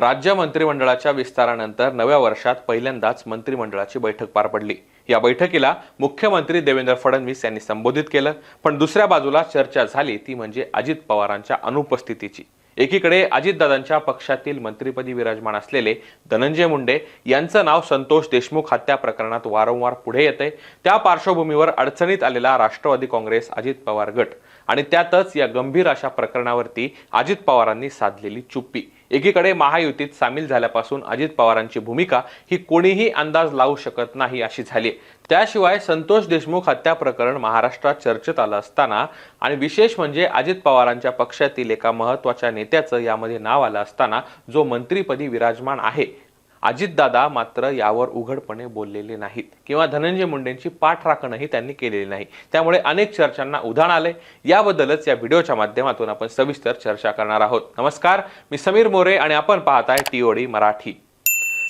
राज्य मंत्रिमंडळाच्या विस्तारानंतर नव्या वर्षात पहिल्यांदाच मंत्रिमंडळाची बैठक पार पडली. या बैठकीला मुख्यमंत्री देवेंद्र फडणवीस यांनी संबोधित केलं. पण दुसऱ्या बाजूला चर्चा झाली ती म्हणजे अजित पवारांच्या अनुपस्थितीची. एकीकडे अजितदादांच्या पक्षातील मंत्रिपदी विराजमान असलेले धनंजय मुंडे यांचं नाव संतोष देशमुख हत्या प्रकरणात वारंवार पुढे येते त्या पार्श्वभूमीवर अडचणीत आलेला राष्ट्रवादी काँग्रेस अजित पवार गट आणि त्यातच या गंभीर अशा प्रकरणावरती अजित पवारांनी साधलेली चुप्पी. एकीकडे महायुतीत सामील झाल्यापासून अजित पवारांची भूमिका ही कोणीही अंदाज लावू शकत नाही अशी झाली. त्याशिवाय संतोष देशमुख हत्या प्रकरण महाराष्ट्रात चर्चेत आलं असताना आणि विशेष म्हणजे अजित पवारांच्या पक्षातील एका महत्त्वाच्या नेत्याचं यामध्ये नाव आलं असताना जो मंत्रीपदी विराजमान आहे अजितदादा मात्र यावर उघडपणे बोललेले नाहीत. किंवा धनंजय मुंडेंची पाठराखणही त्यांनी केलेली नाही. त्यामुळे अनेक चर्चांना उधाण आले याबद्दलच या व्हिडिओच्या माध्यमातून आपण सविस्तर चर्चा करणार आहोत. नमस्कार मी समीर मोरे आणि आपण पाहताय टीओडी मराठी.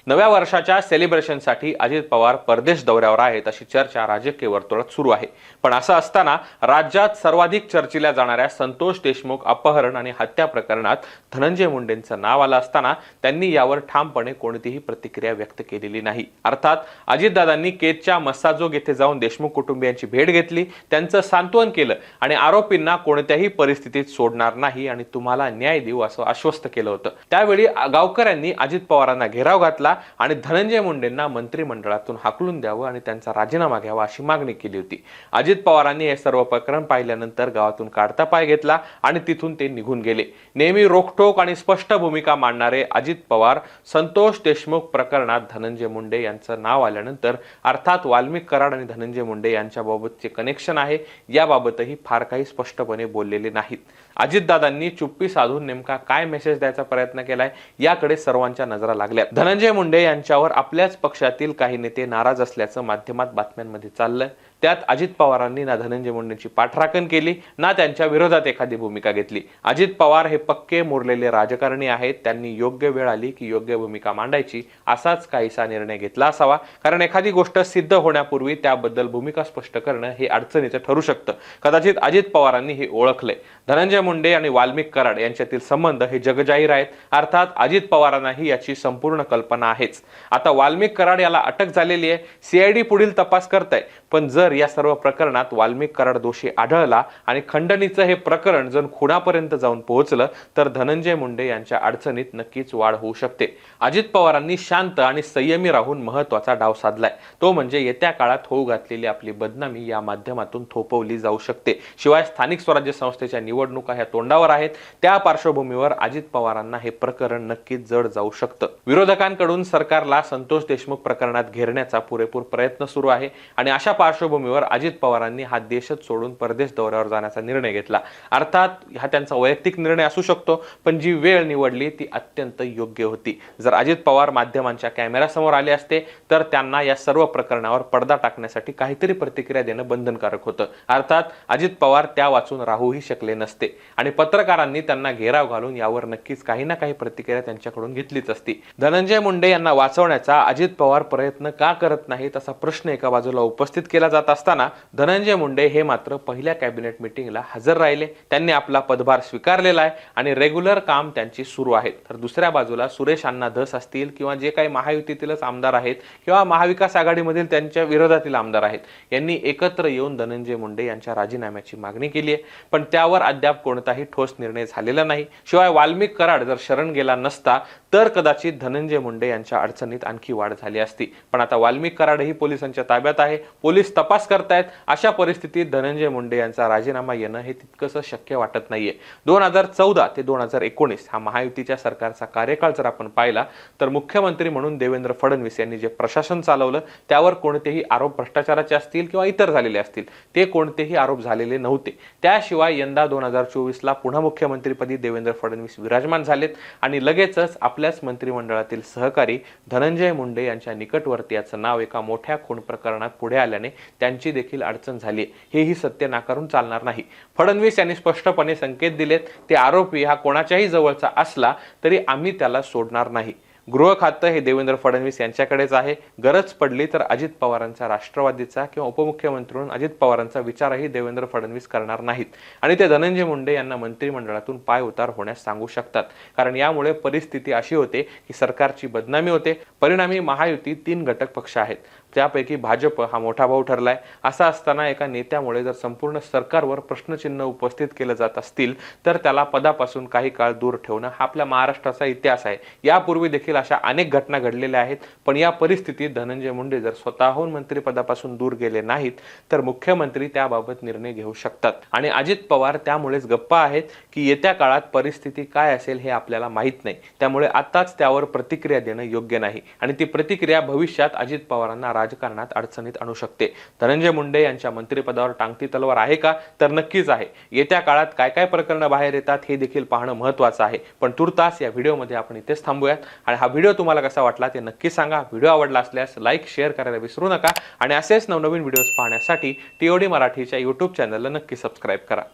नव्या वर्षाच्या सेलिब्रेशनसाठी अजित पवार परदेश दौऱ्यावर आहेत अशी चर्चा राजकीय वर्तुळात सुरू आहे. पण असं असताना राज्यात सर्वाधिक चर्चिल्या जाणाऱ्या संतोष देशमुख अपहरण आणि हत्या प्रकरणात धनंजय मुंडेंचं नाव आलं असताना त्यांनी यावर ठामपणे कोणतीही प्रतिक्रिया व्यक्त केलेली नाही. अर्थात अजितदादांनी केजच्या मस्साजोग येथे जाऊन देशमुख कुटुंबियांची भेट घेतली त्यांचं सांत्वन केलं आणि आरोपींना कोणत्याही परिस्थितीत सोडणार नाही आणि तुम्हाला न्याय देऊ असं आश्वस्त केलं होतं. त्यावेळी गावकऱ्यांनी अजित पवारांना घेराव घातला आणि धनंजय मुंडेंना मंत्रिमंडळातून हाकलून द्यावं आणि त्यांचा राजीनामा घ्यावा अशी मागणी केली होती. अजित पवारांनी हे सर्व प्रकरण पाहिल्यानंतर गावातून काढता पाय घेतला आणि तिथून ते निघून गेले. नेहमी रोखठोक आणि स्पष्ट भूमिका मांडणारे अजित पवार संतोष देशमुख प्रकरणात धनंजय मुंडे यांचं नाव आल्यानंतर अर्थात वाल्मिक कराड आणि धनंजय मुंडे यांच्याबाबतचे कनेक्शन आहे याबाबतही फार काही स्पष्टपणे बोललेले नाहीत. अजितदादांनी चुप्पी साधून नेमका काय मेसेज द्यायचा प्रयत्न केलाय याकडे सर्वांच्या नजरा लागल्या. धनंजय मुंडे यांच्यावर आपल्याच पक्षातील काही नेते नाराज असल्याचं माध्यमात बातम्यांमध्ये चाललंय. त्यात अजित पवारांनी ना धनंजय मुंडेंची पाठराखण केली ना त्यांच्या विरोधात एखादी भूमिका घेतली. अजित पवार हे पक्के मुरलेले राजकारणी आहेत त्यांनी योग्य वेळ आली की योग्य भूमिका मांडायची असाच काहीसा निर्णय घेतला असावा. कारण एखादी गोष्ट सिद्ध होण्यापूर्वी त्याबद्दल भूमिका स्पष्ट करणं हे अडचणीचं ठरू शकतं. कदाचित अजित पवारांनी हे ओळखले. धनंजय मुंडे आणि वाल्मिक कराड यांच्यातील संबंध हे जगजाहीर आहेत. अर्थात अजित पवारांनाही याची संपूर्ण कल्पना आहेच. आता वाल्मिक कराड याला अटक झालेली आहे. सीआयडी पुढील तपास करत आहे पण जर या सर्व प्रकरणात वाल्मिक कराड दोषी आढळला आणि खंडणीचं हे प्रकरण जर खुणापर्यंत जाऊन पोहोचलं तर धनंजय मुंडे यांच्या अडचणीत नक्कीच वाढ होऊ शकते. अजित पवारांनी शांत आणि संयमी राहून महत्त्वाचा डाव साधलाय. तो म्हणजे येत्या काळात होऊ घातलेली आपली बदनामी या माध्यमातून थोपवली जाऊ शकते. शिवाय स्थानिक स्वराज्य संस्थेच्या निवडणुका ह्या तोंडावर आहेत. त्या पार्श्वभूमीवर अजित पवारांना हे प्रकरण नक्कीच जड जाऊ शकतं. विरोधकांकडून सरकारला संतोष देशमुख प्रकरणात घेरण्याचा पुरेपूर प्रयत्न सुरू आहे. आणि अशा पार्श्वभूमी पार्श्वभूमीवर अजित पवारांनी हा देशच सोडून परदेश दौऱ्यावर जाण्याचा निर्णय घेतला. अर्थात हा त्यांचा वैयक्तिक निर्णय असू शकतो पण जी वेळ निवडली ती अत्यंत योग्य होती. जर अजित पवार माध्यमांच्या कॅमेऱ्यासमोर आले असते तर त्यांना या सर्व प्रकरणावर पडदा टाकण्यासाठी काहीतरी प्रतिक्रिया देणं बंधनकारक होतं. अर्थात अजित पवार त्या वाचून राहूही शकले नसते. आणि पत्रकारांनी त्यांना घेराव घालून यावर नक्कीच काही ना काही प्रतिक्रिया त्यांच्याकडून घेतलीच असती. धनंजय मुंडे यांना वाचवण्याचा अजित पवार प्रयत्न का करत नाहीत असा प्रश्न एका बाजूला उपस्थित केला जातो असताना धनंजय मुंडे हे मात्र पहिल्या कॅबिनेट मिटिंगला हजर राहिले. त्यांनी आपला पदभार स्वीकारलेला आहे आणि रेग्युलर काम त्यांची सुरू आहे. तर दुसऱ्या बाजूला सुरेश अण्णा धस असतील किंवा जे काही महायुतीतीलच आमदार आहेत किंवा महाविकास आघाडीमधील त्यांच्या विरोधातील आमदार आहेत यांनी एकत्र येऊन धनंजय मुंडे यांच्या राजीनाम्याची मागणी केली आहे. पण त्यावर अद्याप कोणताही ठोस निर्णय झालेला नाही. शिवाय वाल्मिक कराड जर शरण गेला नसता तर कदाचित धनंजय मुंडे यांच्या अडचणीत आणखी वाढ झाली असती. पण आता वाल्मिक कराडही पोलिसांच्या ताब्यात आहे. पोलीस तपास करतायत. अशा परिस्थितीत धनंजय मुंडे यांचा राजीनामा येणं हे तितकंसं शक्य वाटत नाहीये. दोन हजार चौदा ते दोन हजार एकोणीस हा महायुतीच्या सरकारचा कार्यकाळ जर आपण पाहिला तर मुख्यमंत्री म्हणून देवेंद्र फडणवीस यांनी जे प्रशासन चालवलं त्यावर कोणतेही आरोप भ्रष्टाचाराचे असतील किंवा इतर झालेले असतील ते कोणतेही आरोप झालेले नव्हते. त्याशिवाय यंदा दोन हजार चोवीसला पुन्हा मुख्यमंत्रीपदी देवेंद्र फडणवीस विराजमान झालेत आणि लगेचच आपल्याच मंत्रिमंडळातील सहकारी धनंजय मुंडे यांच्या निकटवर्तीयाचं नाव एका मोठ्या खून प्रकरणात पुढे आल्याने त्यांची देखील अडचण झाली हेही सत्य नाकारून चालणार नाही. फडणवीस यांनी स्पष्टपणे संकेत दिलेत ते आरोपी हा कोणाच्याही जवळचा असला तरी आम्ही त्याला सोडणार नाही. गृह खातं हे देवेंद्र फडणवीस यांच्याकडेच आहे. गरज पडली तर अजित पवारांचा राष्ट्रवादीचा किंवा उपमुख्यमंत्री म्हणून अजित पवारांचा विचारही देवेंद्र फडणवीस करणार नाहीत. आणि ते धनंजय मुंडे यांना मंत्रिमंडळातून पाय उतार होण्यास सांगू शकतात. कारण यामुळे परिस्थिती अशी होते की सरकारची बदनामी होते. परिणामी महायुती तीन घटक पक्ष आहेत. त्यापैकी भाजप हा मोठा भाऊ ठरलाय. असा असताना एका नेत्यामुळे जर संपूर्ण सरकारवर प्रश्नचिन्ह उपस्थित केलं जात असतील तर त्याला पदापासून काही काळ दूर ठेवणं हा आपल्या महाराष्ट्राचा इतिहास आहे. यापूर्वी देखील अशा अनेक घटना घडलेल्या आहेत पण या परिस्थितीत धनंजय मुंडे जर स्वतःहून मंत्रिपदापासून दूर गेले नाहीत तर मुख्यमंत्री त्याबाबत निर्णय घेऊ शकतात. आणि अजित पवार त्यामुळेच गप्पा आहेत की येत्या काळात परिस्थिती काय असेल हे आपल्याला माहीत नाही. त्यामुळे आताच त्यावर प्रतिक्रिया देणं योग्य नाही. आणि ती प्रतिक्रिया भविष्यात अजित पवारांना राजकारणात अडचणीत आणू शकते. धनंजय मुंडे यांच्या मंत्रिपदावर टांगती तलवार आहे का? तर नक्कीच आहे. येत्या काळात काय काय प्रकरणं बाहेर येतात हे देखील पाहणं महत्वाचं आहे. पण तुर्तास या व्हिडिओमध्ये आपण इथेच थांबूयात. आणि हा व्हिडिओ तुम्हाला कसा वाटला ते नक्की सांगा. व्हिडिओ आवडला असल्यास लाईक शेअर करायला विसरू नका. आणि असेच नवनवीन व्हिडिओज पाहण्यासाठी टीओडी मराठीच्या यूट्यूब चॅनलला नक्की सबस्क्राईब करा.